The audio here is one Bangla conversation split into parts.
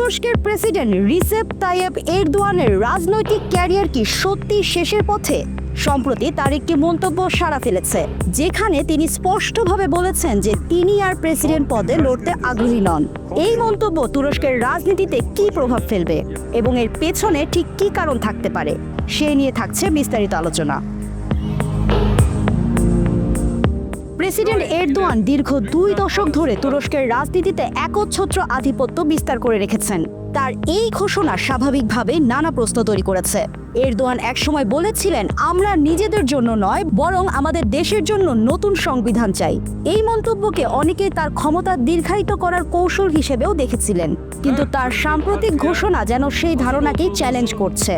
তুরস্কের প্রেসিডেন্ট রিসেপ তাইয়েব এরদোয়ানের রাজনৈতিক ক্যারিয়ার কি সত্যি শেষের পথে? সম্প্রতি তার একটি মন্তব্য সাড়া ফেলেছে, যেখানে তিনি স্পষ্টভাবে বলেছেন যে তিনি আর প্রেসিডেন্ট পদে লড়তে আগ্রহী নন। এই মন্তব্য তুরস্কের রাজনীতিতে কি প্রভাব ফেলবে এবং এর পেছনে ঠিক কি কারণ থাকতে পারে সে নিয়ে থাকছে বিস্তারিত আলোচনা। প্রেসিডেন্ট এরদোয়ান দীর্ঘ দুই দশক ধরে তুরস্কের রাজনীতিতে একচ্ছত্র আধিপত্য বিস্তার করে রেখেছেন। তার এই ঘোষণা স্বাভাবিকভাবে নানা প্রশ্ন তৈরি করেছে। এরদোয়ান একসময় বলেছিলেন, আমরা নিজেদের জন্য নয়, বরং আমাদের দেশের জন্য নতুন সংবিধান চাই। এই মন্তব্যকে অনেকে তার ক্ষমতা দীর্ঘায়িত করার কৌশল হিসেবেও দেখেছিলেন। কিন্তু তার সাম্প্রতিক ঘোষণা যেন সেই ধারণাকেই চ্যালেঞ্জ করছে।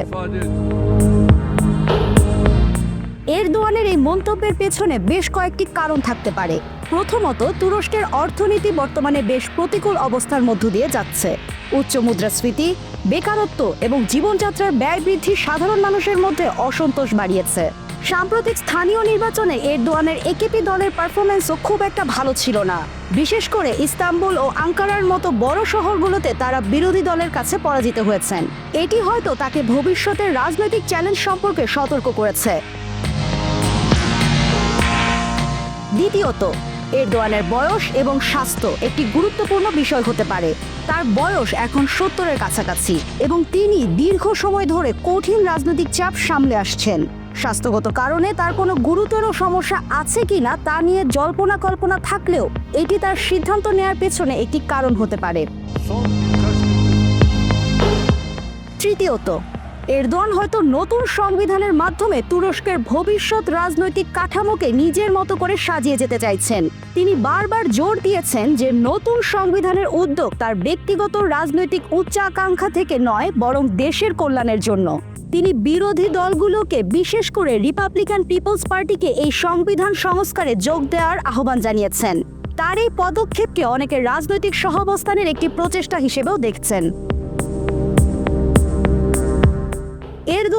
এরদোয়ানের এই মন্তব্যের পেছনে বেশ কয়েকটি কারণ থাকতে পারে। প্রথমত, তুরস্কের অর্থনীতি বর্তমানে বেশ প্রতিকূল অবস্থার মধ্য দিয়ে যাচ্ছে। উচ্চ মুদ্রাস্ফীতি, বেকারত্ব এবং জীবনযাত্রার ব্যয় বৃদ্ধি সাধারণ মানুষের মধ্যে অসন্তোষ বাড়িয়েছে। সাম্প্রতিক স্থানীয় নির্বাচনে এরদোয়ানের একেপি দলের পারফরমেন্সও খুব একটা ভালো ছিল না। বিশেষ করে ইস্তাম্বুল ও আঙ্কারার মতো বড় শহরগুলোতে তারা বিরোধী দলের কাছে পরাজিত হয়েছেন। এটি হয়তো তাকে ভবিষ্যতের রাজনৈতিক চ্যালেঞ্জ সম্পর্কে সতর্ক করেছে। দ্বিতীয়ত এরদোয়ানের বয়স এবং স্বাস্থ্য একটি গুরুত্বপূর্ণ বিষয় হতে পারে। তার বয়স এখন সত্তরের কাছাকাছি এবং তিনি দীর্ঘ সময় ধরে কঠিন রাজনৈতিক চাপ সামলে আসছেন। স্বাস্থ্যগত কারণে তার কোনো গুরুতর সমস্যা আছে কিনা তা নিয়ে জল্পনা কল্পনা থাকলেও এটি তার সিদ্ধান্ত নেয়ার পেছনে একটি কারণ হতে পারে। তৃতীয়ত এরদোয়ান হয়তো নতুন সংবিধানের মাধ্যমে তুরস্কের ভবিষ্যৎ রাজনৈতিক কাঠামোকে নিজের মতো করে সাজিয়ে যেতে চাইছেন। তিনি বারবার জোর দিয়েছেন যে নতুন সংবিধানের উদ্যোগ তার ব্যক্তিগত রাজনৈতিক উচ্চাকাঙ্ক্ষা থেকে নয়, বরং দেশের কল্যাণের জন্য। তিনি বিরোধী দলগুলোকে বিশেষ করে রিপাবলিকান পিপলস পার্টিকে এই সংবিধান সংস্কারে যোগ দেওয়ার আহ্বান জানিয়েছেন। তার এই পদক্ষেপকে অনেকে রাজনৈতিক সহাবস্থানের একটি প্রচেষ্টা হিসেবেও দেখছেন।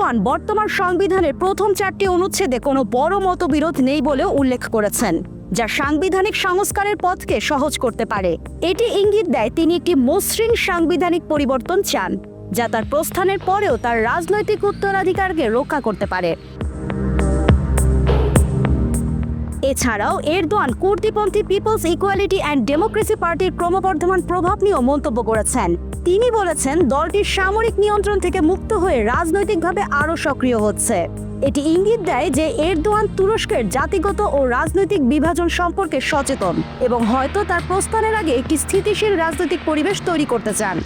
এরদোয়ান বর্তমান সংবিধানের প্রথম চারটি অনুচ্ছেদে কোনো বড় মতবিরোধ নেই বলেও উল্লেখ করেছেন, যা সাংবিধানিক সংস্কারের পথকে সহজ করতে পারে। এটি ইঙ্গিত দেয় তিনি একটি মসৃণ সাংবিধানিক পরিবর্তন চান, যা তার প্রস্থানের পরেও তার রাজনৈতিক উত্তরাধিকারকে রক্ষা করতে পারে। এছাড়াও এরদোয়ান কুর্দিপন্থী পিপলস ইকুয়ালিটি অ্যান্ড ডেমোক্রেসি পার্টির ক্রমবর্ধমান প্রভাব নিয়েও মন্তব্য করেছেন। তিনি বলেছেন দলটি সামরিক নিয়ন্ত্রণ থেকে মুক্ত হয়ে রাজনৈতিকভাবে আরও সক্রিয় হচ্ছে। এটি ইঙ্গিত দেয় যে এরদোয়ান তুরস্কের জাতিগত ও রাজনৈতিক বিভাজন সম্পর্কে সচেতন এবং হয়তো তার প্রস্থানের আগে একটি স্থিতিশীল রাজনৈতিক পরিবেশ তৈরি করতে চান।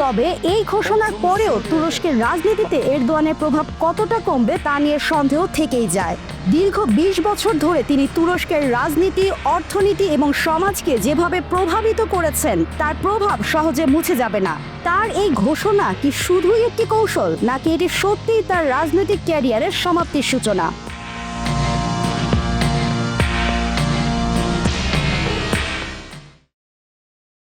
তবে এই ঘোষণার পরেও তুরস্কের রাজনীতিতে এরদোয়ানের প্রভাব কতটা কমবে তা নিয়ে সন্দেহ থেকেই যায়। দীর্ঘ ২০ বছর ধরে তিনি তুরস্কের রাজনীতি, অর্থনীতি এবং সমাজকে যেভাবে প্রভাবিত করেছেন, তার প্রভাব সহজে মুছে যাবে না। তার এই ঘোষণা কি শুধুই একটি কৌশল, নাকি এটি সত্যিই তার রাজনৈতিক ক্যারিয়ারের সমাপ্তির সূচনা?